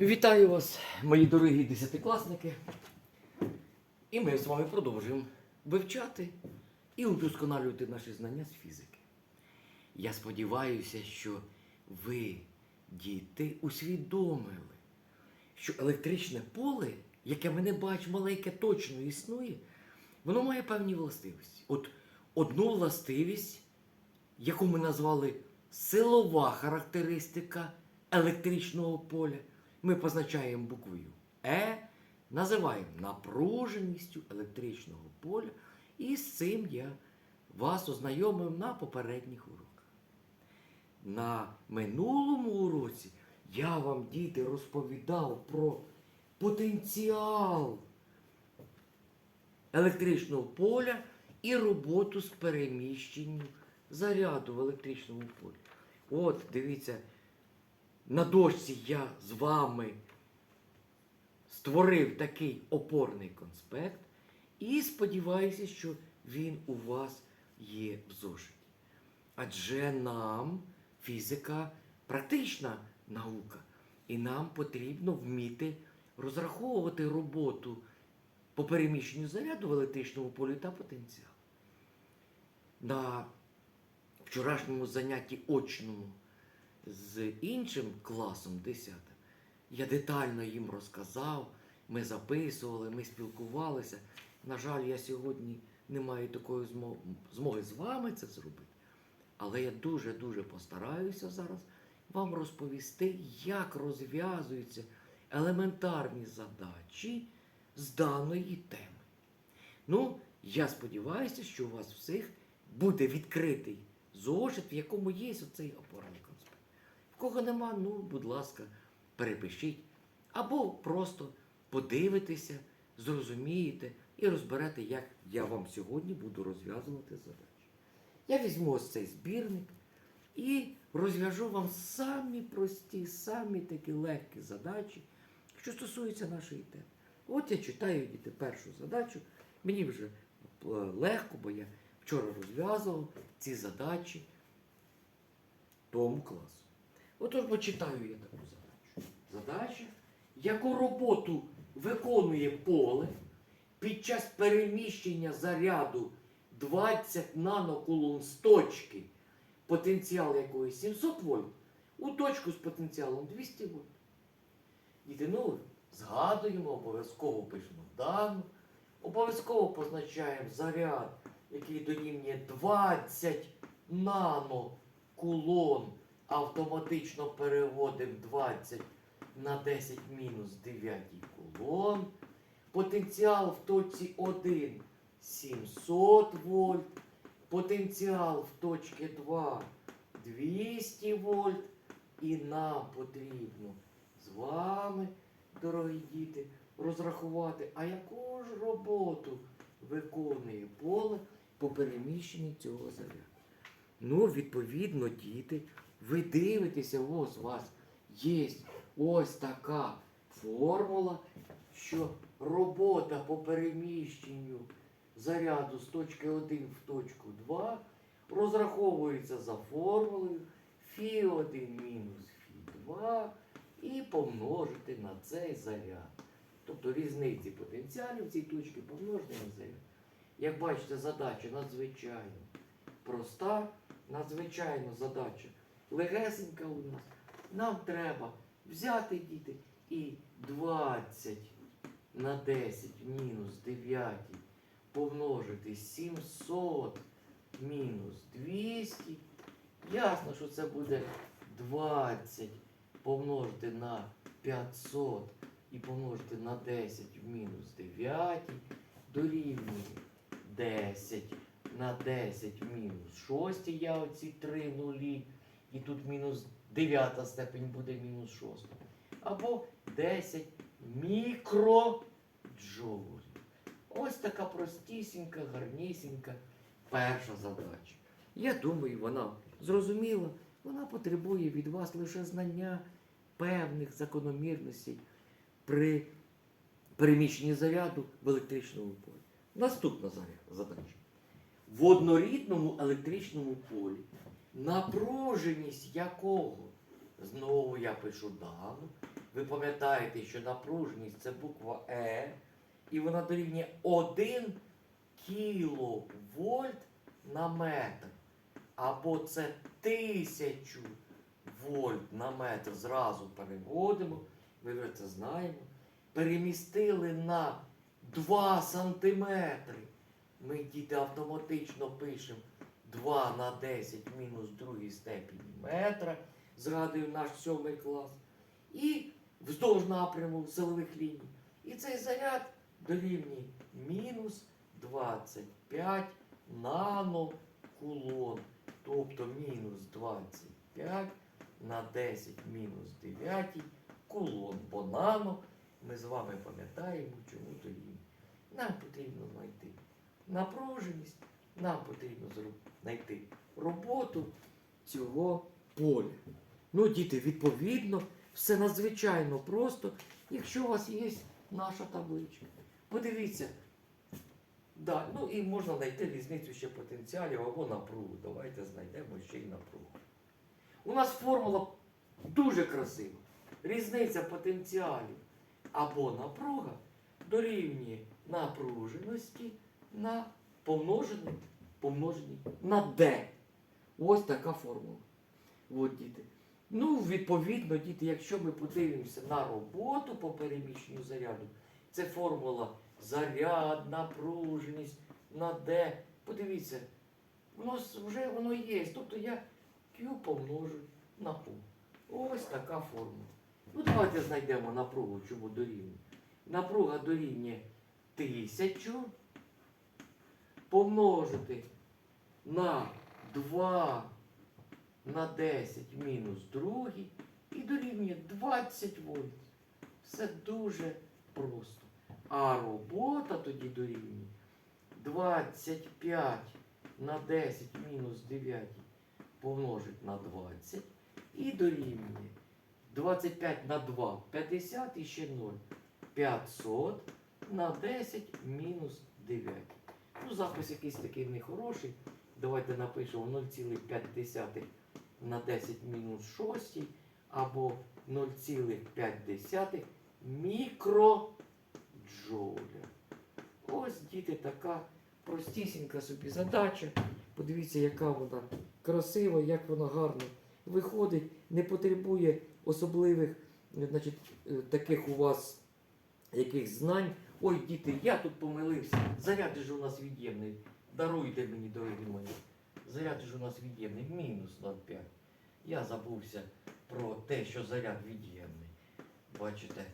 Вітаю вас, мої дорогі десятикласники. І ми з вами продовжуємо вивчати і удосконалювати наші знання з фізики. Я сподіваюся, що ви, діти, усвідомили, що електричне поле, яке ми не бачимо, але яке точно існує, воно має певні властивості. От одну властивість, яку ми назвали силова характеристика електричного поля, ми позначаємо буквою Е, називаємо напруженістю електричного поля, і з цим я вас ознайомив на попередніх уроках. На минулому уроці я вам, діти, розповідав про потенціал електричного поля і роботу з переміщенням заряду в електричному полі. От, дивіться, на дошці я з вами створив такий опорний конспект і сподіваюся, що він у вас є в зошиті. Адже нам фізика практична наука, і нам потрібно вміти розраховувати роботу по переміщенню заряду в електричному полі та потенціал. На вчорашньому занятті очному з іншим класом 10 я детально їм розказав, ми записували, ми спілкувалися. На жаль, я сьогодні не маю такої змоги з вами це зробити. Але я дуже-дуже постараюся зараз вам розповісти, як розв'язуються елементарні задачі з даної теми. Ну, я сподіваюся, що у вас всіх буде відкритий зошит, в якому є оцей. В кого нема, ну, будь ласка, перепишіть. Або просто подивитеся, зрозумієте і розберете, як я вам сьогодні буду розв'язувати задачі. Я візьму ось цей збірник і розв'яжу вам самі прості, самі такі легкі задачі, що стосуються нашої теми. От я читаю діти першу задачу. Мені вже е, легко, бо я вчора розв'язував ці задачі тому класу. Отож почитаю я таку задачу. Задача, яку роботу виконує поле під час переміщення заряду 20 нанокулон з точки, потенціал якої 700 вольт, у точку з потенціалом 200 вольт. Діти, ну, згадуємо, обов'язково пишемо дану, обов'язково позначаємо заряд, який дорівнює 20 нанокулон. Автоматично переводимо 20 на 10 мінус 9 кулон. Потенціал в точці 1 700 вольт. Потенціал в точці 2 200 вольт. І нам потрібно з вами, дорогі діти, розрахувати, а яку ж роботу виконує поле по переміщенню цього заряду. Ну, відповідно, діти, ви дивитеся, ось у вас є ось така формула, що робота по переміщенню заряду з точки 1 в точку 2 розраховується за формулою Фі1 мінус Фі2 і помножити на цей заряд. Тобто різниці потенціалів цій точці помножити на заряд. Як бачите, задача надзвичайно проста, надзвичайно задача легесенька у нас. Нам треба взяти діти і 20 на 10 мінус 9 помножити 700 мінус 200. Ясно, що це буде 20 помножити на 500 і помножити на 10 в мінус 9 дорівнює 10 на 10 в мінус 6. Я оці 3 нулі. І тут мінус 9 степень буде мінус 6. Або 10 мікроджоулів. Ось така простісінька, гарнісінька перша задача. Я думаю, вона зрозуміла, вона потребує від вас лише знання певних закономірностей при переміщенні заряду в електричному полі. Наступна задача. В однорідному електричному полі, напруженість якого, знову я пишу дану, ви пам'ятаєте, що напруженість це буква Е, і вона дорівнює 1 кіловольт на метр. Або це 1000 вольт на метр. Зразу переводимо. Ми вже це знаємо. Перемістили на 2 сантиметри. Ми діти автоматично пишемо 2 на 10 мінус другій степені метра. Згадуємо наш сьомий клас. І вздовж напряму силових ліній. І цей заряд дорівнює мінус 25 нанокулон. Тобто мінус 25 на 10 мінус 9 кулон. Бо нано ми з вами пам'ятаємо, чому дорівнює. Нам потрібно знайти напруженість, нам потрібно знайти роботу цього поля. Ну, діти, відповідно, все надзвичайно просто, якщо у вас є наша табличка. Подивіться. Да, ну і можна знайти різницю ще потенціалів або напругу. Давайте знайдемо ще й напругу. У нас формула дуже красива. Різниця потенціалів або напруга дорівнює напруженості на помножений, помножений на D. Ось така формула. От, діти. Ну, відповідно, діти, якщо ми подивимося на роботу по переміщенню заряду, це формула заряд, напруженість на D. Подивіться, воно с- вже воно є. Тобто я Q помножу на U. Ось така формула. Ну, давайте знайдемо напругу, чому дорівнює. Напруга дорівнює 1000 помножити на 2 на 10 мінус другий і дорівнює 20 вольт. Все дуже просто. А робота тоді дорівнює 25 на 10 мінус 9 помножить на 20 і дорівнює 25 на 2 50 і ще 0. 500 на 10 мінус 9. Запис якийсь такий нехороший. Давайте напишемо 0,5 на 10 мінус 6 або 0,5 мікроджоуля. Ось, діти, така простісінька собі задача. Подивіться, яка вона красива, як вона гарно виходить, не потребує особливих значить, е, таких у вас яких знань. Ой, діти, я тут помилився. Заряд ж у нас від'ємний. Даруйте мені, дорогі мої. Заряд ж у нас від'ємний. Мінус 0,5. Я забувся про те, що заряд від'ємний. Бачите,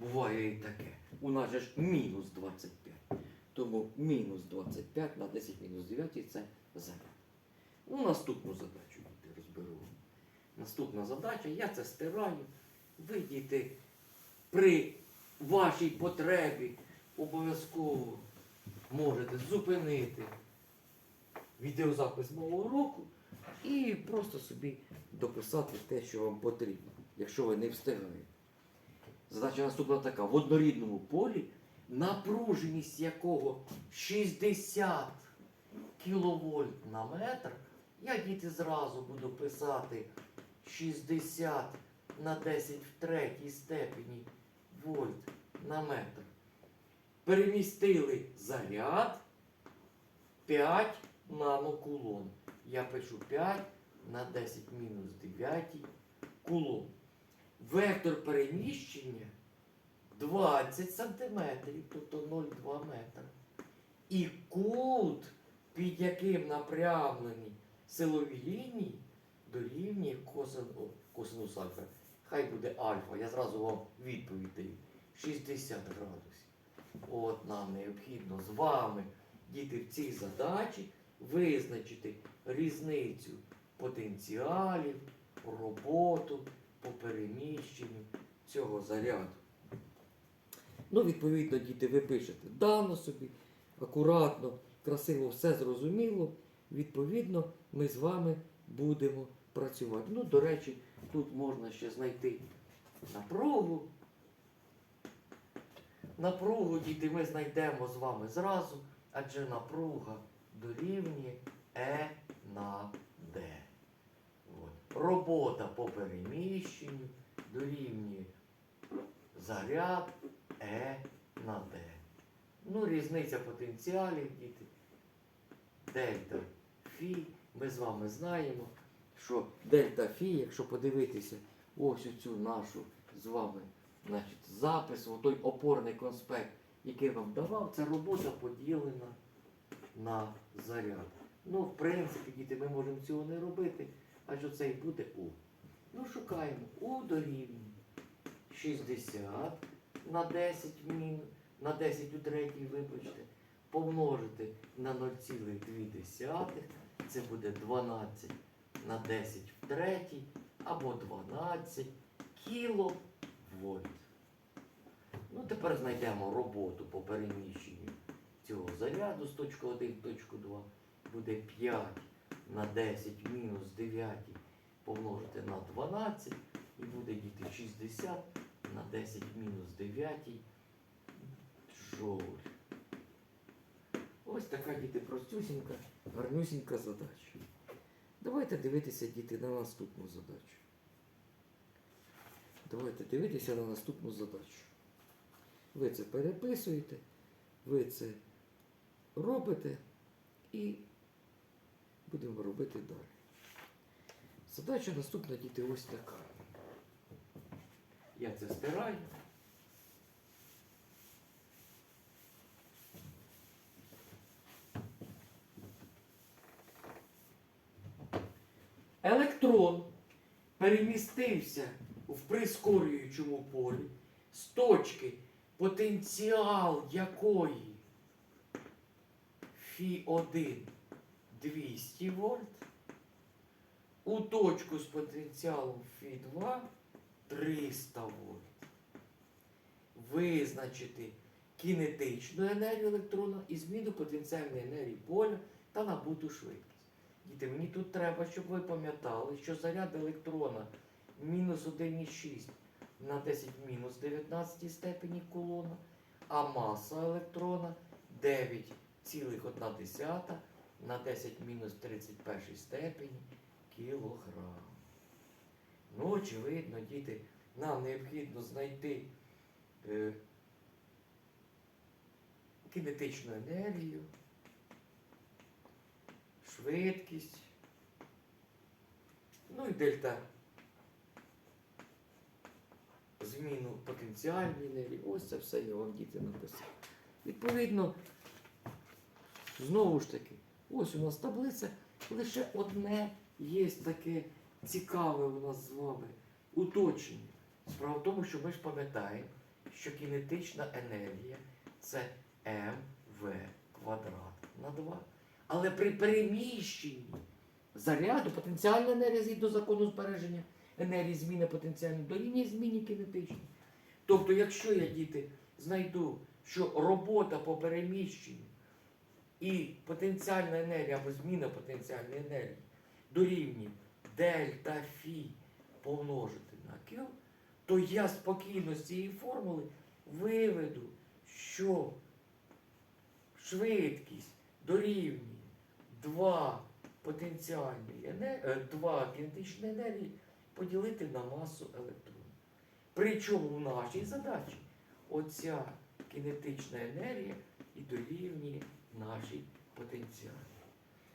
буває і таке. У нас же ж мінус 25. Тому мінус 25 на 10 мінус 9 це заряд. Ну, наступну задачу діти розберу. Наступна задача, я це стираю. Ви, діти, при вашій потребі обов'язково можете зупинити відеозапис мого уроку і просто собі дописати те, що вам потрібно, якщо ви не встигаєте. Задача наступна така: в однорідному полі, напруженість якого 60 кВт на метр, я діти зразу буду писати 60 на 10 в третій степені вольт на метр. Перемістили заряд 5 нанокулон. Я пишу 5 на 10 мінус 9 кулон. Вектор переміщення 20 сантиметрів, тобто 0,2 метра. І кут, під яким напрямлені силові лінії, дорівнює косин, косинус альфа. Хай буде альфа. Я зразу вам відповідь даю. 60 градусів. От нам необхідно з вами, діти, в цій задачі визначити різницю потенціалів, роботу по переміщенню цього заряду. Ну, відповідно, діти, ви пишете дано собі, акуратно, красиво все зрозуміло. Відповідно, ми з вами будемо працювати. Ну, до речі, тут можна ще знайти напругу. Напругу, діти, ми знайдемо з вами зразу, адже напруга дорівнює Е на Д. От. Робота по переміщенню дорівнює заряд Е на Д. Ну, різниця потенціалів, діти. Дельта Фі. Ми з вами знаємо, що дельта Фі, якщо подивитися ось цю нашу з вами значить, запис, той опорний конспект, який вам давав, ця робота поділена на заряд. Ну, в принципі, діти, ми можемо цього не робити, адже це і буде У. Ну, шукаємо У дорівнює 60 на 10 мінус, на 10 у третій, вибачте, помножити на 0,2, це буде 12 на 10 в третій, або 12 кіловольт. Ну, тепер знайдемо роботу по переміщенню цього заряду з точки 1 в точку 2. Буде 5 на 10 мінус 9 помножити на 12 і буде діти 60 на 10 мінус 9 джоуль. Ось така діти простюсінька, гарнюсінька задача. Давайте дивитися, діти, на наступну задачу. Давайте дивитися на наступну задачу. Ви це переписуєте, ви це робите і будемо робити далі. Задача наступна, діти, ось така. Я це стираю. Електрон перемістився в прискорюючому полі з точки, потенціал якої Фі1 200 вольт, у точку з потенціалом Фі2 300 вольт. Визначити кінетичну енергію електрона і зміну потенціальної енергії поля та набуту швидкість. Діти, мені тут треба, щоб ви пам'ятали, що заряд електрона мінус 1,6 на 10 мінус 19 степені кулона, а маса електрона 9,1 на 10 мінус 31 степені кілограм. Ну, очевидно, діти, нам необхідно знайти е, кінетичну енергію, швидкість, ну і дельта зміну потенціальної енергії. Ось це все я вам діти написав. Відповідно, знову ж таки, ось у нас таблиця, лише одне є таке цікаве у нас з вами уточнення. Справа в тому, що ми ж пам'ятаємо, що кінетична енергія це МВ квадрат на 2. Але при переміщенні заряду потенціальна енергія згідно закону збереження енергії зміни потенціальної дорівнює зміні кінетичній. Тобто, якщо я, діти, знайду, що робота по переміщенню і потенціальна енергія або зміна потенціальної енергії дорівнює дельта Фі помножити на Q, то я спокійно з цієї формули виведу, що швидкість дорівнює 2 потенціальної енергії, 2 кінетичні енергії поділити на масу електронів. Причому в нашій задачі оця кінетична енергія і дорівнює нашій потенціалі.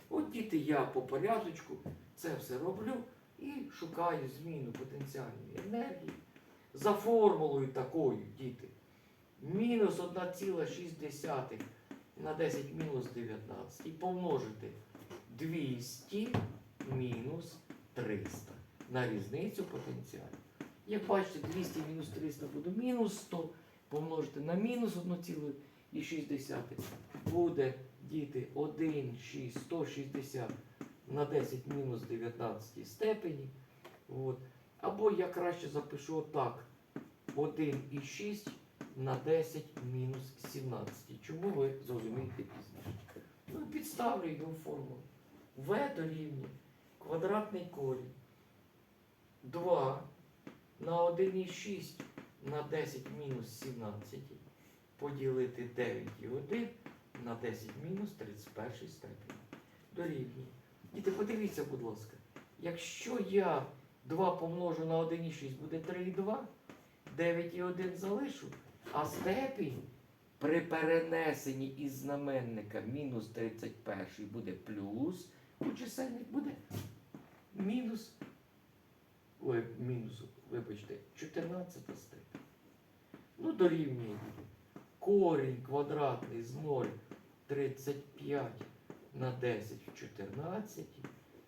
От діти, я по порядочку це все роблю і шукаю зміну потенціальної енергії за формулою такою, діти. Мінус 1,6 на 10 мінус 19 і помножити 200 мінус 300 на різницю потенціалу. Як бачите, 200 мінус 300 буде мінус 100, помножити на мінус 1,6 буде діти 1, 6, 160 на 10 мінус 19 степені. От. Або я краще запишу отак. 1,6 на 10 мінус 17. Чому ви зрозумієте пізніше? Ну, підставлю його формулу. В дорівнює квадратний корінь 2 на 1,6 на 10 мінус 17 поділити 9,1 на 10 мінус 31 степені. Дорівнює. Діти, подивіться, будь ласка, якщо я 2 помножу на 1,6 буде 3,2, 9,1 залишу, а степінь при перенесенні із знаменника мінус 31 буде плюс, у чисельник буде мінус. Ой, мінус, вибачте, 14 степень. Ну, дорівнює. Корінь квадратний з 0,35 на 10 в 14.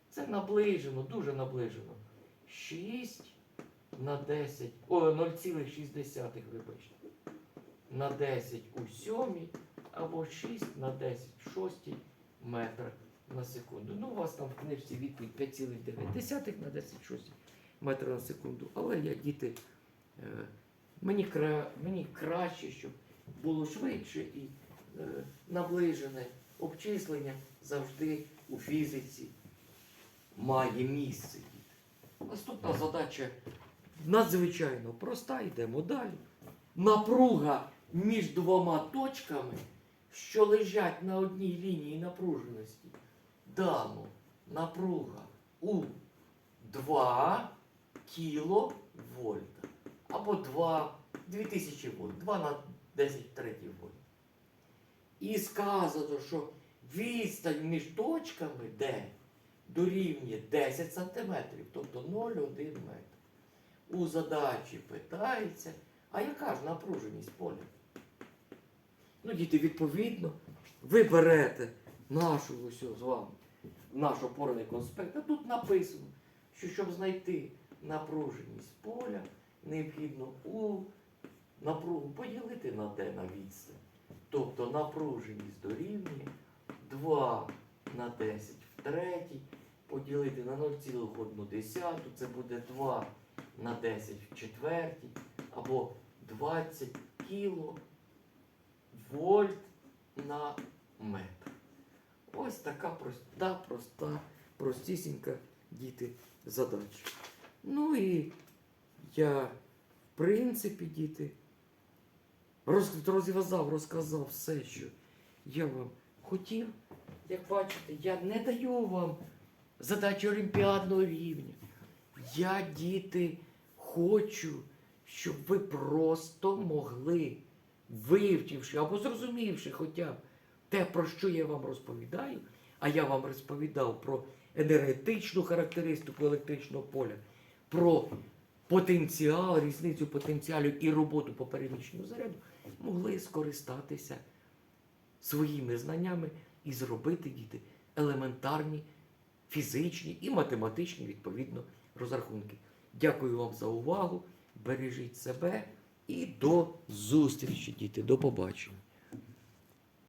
Це наближено, дуже наближено. 6 на 10, о, 0,6, вибачте. На 10 у 7 або 6 на 10 в 6 метрах на секунду. Ну, у вас там в книжці відповідь 5,9 на 10 в 6 метрів на секунду. Але я діти, е, мені, кра, мені краще, щоб було швидше і е, наближене обчислення завжди у фізиці має місце. Наступна задача надзвичайно проста, йдемо далі. Напруга між двома точками, що лежать на одній лінії напруженості, дано напруга у 2 кіловольта або 2, 2000 вольт, 2 на 10 третій вольт. І сказано, що відстань між точками D дорівнює 10 см, тобто 0,1 метр. У задачі питається, а яка ж напруженість поля? Ну, діти, відповідно, ви берете нашу ось з вами, наш опорний конспект, а тут написано, що щоб знайти напруженість поля, необхідно у напругу поділити на d на відстань. Тобто напруженість дорівнює 2 на 10 в третій, поділити на 0,1, це буде 2 на 10 в четвертій, або 20 кіло вольт на метр. Ось така проста, проста, простісінька діти задача. Ну і я, в принципі, діти, роз- розв'язав, розказав все, що я вам хотів. Як бачите, я не даю вам задачі олімпіадного рівня. Я, діти, хочу, щоб ви просто могли, вивчивши або зрозумівши хоча б те, про що я вам розповідаю, а я вам розповідав про енергетичну характеристику електричного поля, про потенціал, різницю потенціалів і роботу по переміщенню заряду, могли скористатися своїми знаннями і зробити діти елементарні фізичні і математичні відповідно розрахунки. Дякую вам за увагу. Бережіть себе і до зустрічі, діти. До побачення.